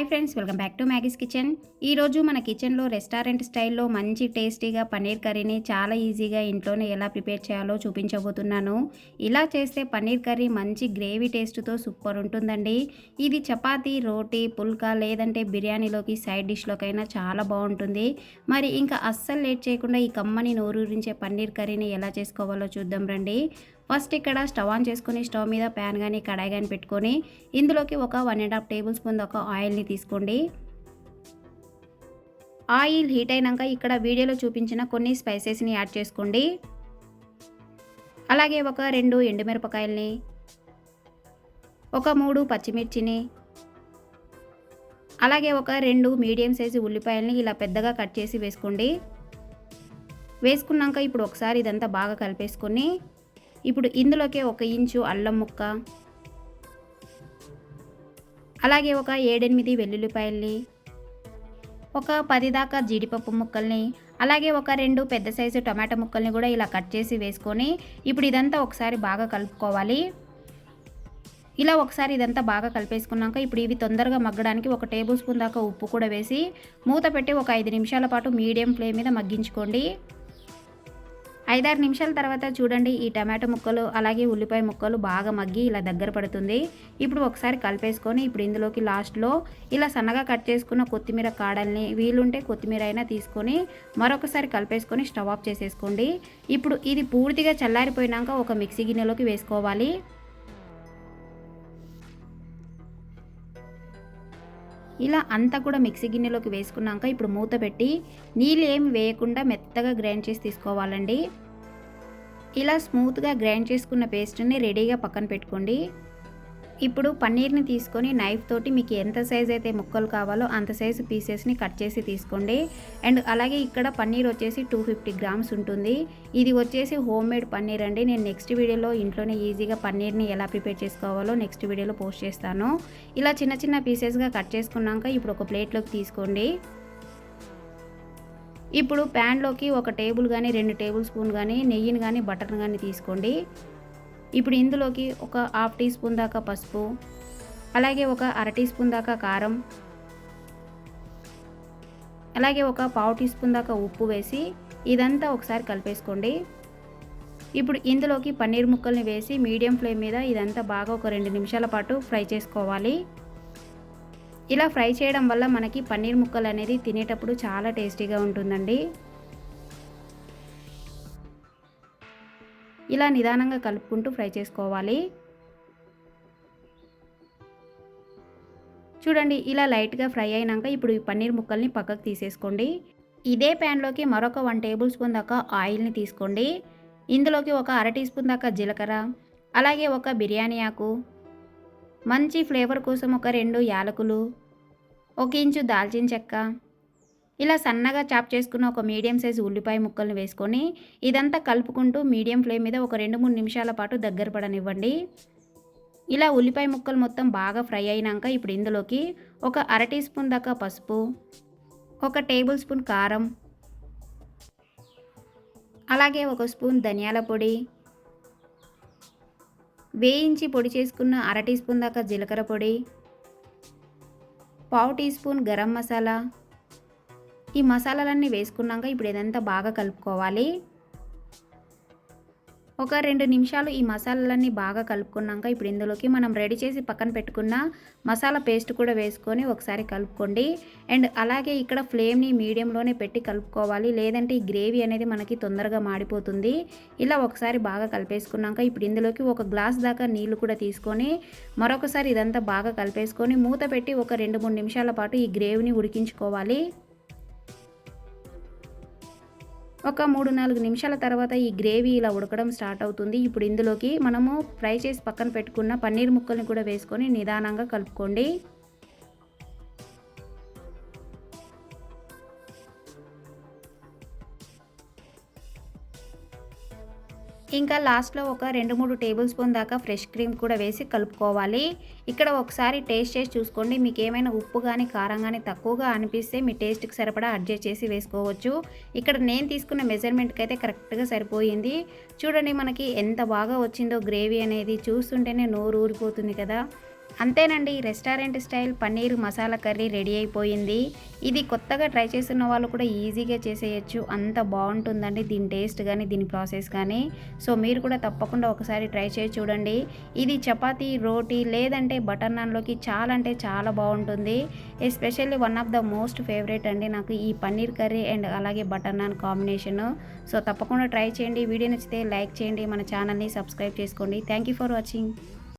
Hi friends welcome back to Maggie's kitchen. ఈరోజు మన కిచెన్లో రెస్టారెంట్ స్టైల్లో మంచి టేస్టీగా పన్నీర్ కర్రీని చాలా ఈజీగా ఇంట్లోనే ఎలా ప్రిపేర్ చేయాలో చూపించబోతున్నాను. ఇలా చేస్తే పన్నీర్ కర్రీ మంచి గ్రేవీ టేస్ట్తో సూపర్ ఉంటుందండి. ఇది చపాతీ రోటీ పుల్కా లేదంటే బిర్యానీలోకి సైడ్ డిష్లోకైనా చాలా బాగుంటుంది. మరి ఇంకా అస్సలు లేట్ చేయకుండా ఈ కమ్మని నోరూరించే పన్నీర్ కర్రీని ఎలా చేసుకోవాలో చూద్దాం రండి. ఫస్ట్ ఇక్కడ స్టవ్ ఆన్ చేసుకొని స్టవ్ మీద ప్యాన్ కానీ కడాయి కానీ పెట్టుకొని ఇందులోకి ఒక one and half tablespoon ఒక ఆయిల్ని తీసుకోండి. ఆయిల్ హీట్ అయినాక ఇక్కడ వీడియోలో చూపించిన కొన్ని స్పైసెస్ని యాడ్ చేసుకోండి. అలాగే ఒక రెండు ఎండుమిరపకాయల్ని ఒక మూడు పచ్చిమిర్చిని అలాగే ఒక రెండు మీడియం సైజు ఉల్లిపాయల్ని ఇలా పెద్దగా కట్ చేసి వేసుకోండి. వేసుకున్నాక ఇప్పుడు ఒకసారి ఇదంతా బాగా కలిపేసుకొని ఇప్పుడు ఇందులోకి ఒక ఇంచు అల్లం ముక్క అలాగే ఒక ఏడెనిమిది వెల్లుల్లిపాయల్ని ఒక పది దాకా జీడిపప్పు ముక్కల్ని అలాగే ఒక రెండు పెద్ద సైజు టమాటా ముక్కల్ని కూడా ఇలా కట్ చేసి వేసుకొని ఇప్పుడు ఇదంతా ఒకసారి బాగా కలుపుకోవాలి. ఇలా ఒకసారి ఇదంతా బాగా కలిపేసుకున్నాక ఇప్పుడు ఇవి తొందరగా మగ్గడానికి ఒక టేబుల్ స్పూన్ దాకా ఉప్పు కూడా వేసి మూత పెట్టి ఒక ఐదు నిమిషాల పాటు మీడియం ఫ్లేమ్ మీద మగ్గించుకోండి. ఐదారు నిమిషాల తర్వాత చూడండి ఈ టమాటో ముక్కలు అలాగే ఉల్లిపాయ ముక్కలు బాగా మగ్గి ఇలా దగ్గర పడుతుంది. ఇప్పుడు ఒకసారి కలిపేసుకొని ఇప్పుడు ఇందులోకి లాస్ట్లో ఇలా సన్నగా కట్ చేసుకున్న కొత్తిమీర కాడల్ని వీలుంటే కొత్తిమీర అయినా తీసుకొని మరొకసారి కలిపేసుకొని స్టవ్ ఆఫ్ చేసేసుకోండి. ఇప్పుడు ఇది పూర్తిగా చల్లారిపోయినాక ఒక మిక్సీ గిన్నెలోకి వేసుకోవాలి. ఇలా అంతా కూడా మిక్సీ గిన్నెలోకి వేసుకున్నాక ఇప్పుడు మూత పెట్టి నీళ్ళు ఏమి వేయకుండా మెత్తగా గ్రైండ్ చేసి తీసుకోవాలండి. ఇలా స్మూత్గా గ్రైండ్ చేసుకున్న పేస్ట్ని రెడీగా పక్కన పెట్టుకోండి. ఇప్పుడు పన్నీర్ని తీసుకొని నైఫ్ తోటి మీకు ఎంత సైజ్ అయితే ముక్కలు కావాలో అంత సైజు పీసెస్ని కట్ చేసి తీసుకోండి. అండ్ అలాగే ఇక్కడ పన్నీర్ వచ్చేసి టూ ఫిఫ్టీ గ్రామ్స్ ఉంటుంది. ఇది వచ్చేసి హోమ్ మేడ్ పన్నీర్ అండి. నేను నెక్స్ట్ వీడియోలో ఇంట్లోనే ఈజీగా పన్నీర్ని ఎలా ప్రిపేర్ చేసుకోవాలో నెక్స్ట్ వీడియోలో పోస్ట్ చేస్తాను. ఇలా చిన్న చిన్న పీసెస్గా కట్ చేసుకున్నాక ఇప్పుడు ఒక ప్లేట్లోకి తీసుకోండి. ఇప్పుడు ప్యాన్లోకి ఒక టేబుల్ కానీ రెండు టేబుల్ స్పూన్ కానీ నెయ్యిని కానీ బటర్ని కానీ తీసుకోండి. ఇప్పుడు ఇందులోకి ఒక హాఫ్ టీ స్పూన్ దాకా పసుపు అలాగే ఒక అర టీ స్పూన్ దాకా కారం అలాగే ఒక పావు టీ స్పూన్ దాకా ఉప్పు వేసి ఇదంతా ఒకసారి కలిపేసుకోండి. ఇప్పుడు ఇందులోకి పన్నీర్ ముక్కల్ని వేసి మీడియం ఫ్లేమ్ మీద ఇదంతా బాగా ఒక రెండు నిమిషాల పాటు ఫ్రై చేసుకోవాలి. ఇలా ఫ్రై చేయడం వల్ల మనకి పన్నీర్ ముక్కలు అనేది తినేటప్పుడు చాలా టేస్టీగా ఉంటుందండి. ఇలా నిదానంగా కలుపుకుంటూ ఫ్రై చేసుకోవాలి. చూడండి ఇలా లైట్గా ఫ్రై అయినాక ఇప్పుడు ఈ పన్నీర్ ముక్కల్ని పక్కకు తీసేసుకోండి. ఇదే ప్యాన్లోకి మరొక వన్ టేబుల్ స్పూన్ దాకా ఆయిల్ని తీసుకోండి. ఇందులోకి ఒక అర టీ స్పూన్ దాకా జీలకర్ర అలాగే ఒక బిర్యానీ ఆకు మంచి ఫ్లేవర్ కోసం ఒక రెండు యాలకులు ఒక ఇంచు దాల్చిన చెక్క ఇలా సన్నగా చాప్ చేసుకున్న ఒక మీడియం సైజు ఉల్లిపాయ ముక్కల్ని వేసుకొని ఇదంతా కలుపుకుంటూ మీడియం ఫ్లేమ్ మీద ఒక రెండు మూడు నిమిషాల పాటు దగ్గర పడనివ్వండి. ఇలా ఉల్లిపాయ ముక్కలు మొత్తం బాగా ఫ్రై అయినాక ఇప్పుడు ఇందులోకి ఒక అర టీ స్పూన్ దాకా పసుపు ఒక టేబుల్ స్పూన్ కారం అలాగే ఒక స్పూన్ ధనియాల పొడి వేయించి పొడి చేసుకున్న అర టీ స్పూన్ దాకా జీలకర్ర పొడి పావు టీ స్పూన్ గరం మసాలా ఈ మసాలాలన్నీ వేసుకున్నాక ఇప్పుడు ఇదంతా బాగా కలుపుకోవాలి. ఒక రెండు నిమిషాలు ఈ మసాలాలన్నీ బాగా కలుపుకున్నాక ఇప్పుడు ఇందులోకి మనం రెడీ చేసి పక్కన పెట్టుకున్న మసాలా పేస్ట్ కూడా వేసుకొని ఒకసారి కలుపుకోండి. అండ్ అలాగే ఇక్కడ ఫ్లేమ్ని మీడియంలోనే పెట్టి కలుపుకోవాలి. లేదంటే ఈ గ్రేవీ అనేది మనకి తొందరగా మాడిపోతుంది. ఇలా ఒకసారి బాగా కలిపేసుకున్నాక ఇప్పుడు ఇందులోకి ఒక గ్లాస్ దాకా నీళ్ళు కూడా తీసుకొని మరొకసారి ఇదంతా బాగా కలిపేసుకొని మూత పెట్టి ఒక రెండు మూడు నిమిషాల పాటు ఈ గ్రేవీని ఉడికించుకోవాలి. ఒక మూడు నాలుగు నిమిషాల తర్వాత ఈ గ్రేవీ ఇలా ఉడకడం స్టార్ట్ అవుతుంది. ఇప్పుడు ఇందులోకి మనము ఫ్రై చేసి పక్కన పెట్టుకున్న పన్నీర్ ముక్కల్ని కూడా వేసుకొని నిదానంగా కలుపుకోండి. ఇంకా లాస్ట్లో ఒక రెండు మూడు టేబుల్ స్పూన్ దాకా ఫ్రెష్ క్రీమ్ కూడా వేసి కలుపుకోవాలి. ఇక్కడ ఒకసారి టేస్ట్ చేసి చూసుకోండి. మీకు ఏమైనా ఉప్పు కానీ కారం కానీ తక్కువగా అనిపిస్తే మీ టేస్ట్కి సరిపడా అడ్జస్ట్ చేసి వేసుకోవచ్చు. ఇక్కడ నేను తీసుకున్న మెజర్మెంట్కి అయితే కరెక్ట్గా సరిపోయింది. చూడండి మనకి ఎంత బాగా వచ్చిందో గ్రేవీ అనేది. చూస్తుంటేనే నోరు ఊరిపోతుంది కదా. అంతేనండి restaurant style paneer masala curry ready అయిపోయింది. ఇది కొత్తగా ట్రై చేస్తున్న వాళ్ళు కూడా ఈజీగా చేసేయచ్చు. అంత బాగుంటుందండి దీని టేస్ట్ కానీ దీని ప్రాసెస్ కానీ సో మీరు కూడా తప్పకుండా ఒకసారి ట్రై చేసి చూడండి. ఇది చపాతి రోటీ లేదంటే బటర్ నాన్లోకి చాలా అంటే చాలా బాగుంటుంది. Especially one of the most favourite అండి నాకు ఈ పన్నీర్ కర్రీ అండ్ అలాగే బటర్ నాన్ కాంబినేషను. సో తప్పకుండా ట్రై చేయండి. వీడియో నచ్చితే లైక్ చేయండి. మన ఛానల్ని సబ్స్క్రైబ్ చేసుకోండి. Thank you for watching.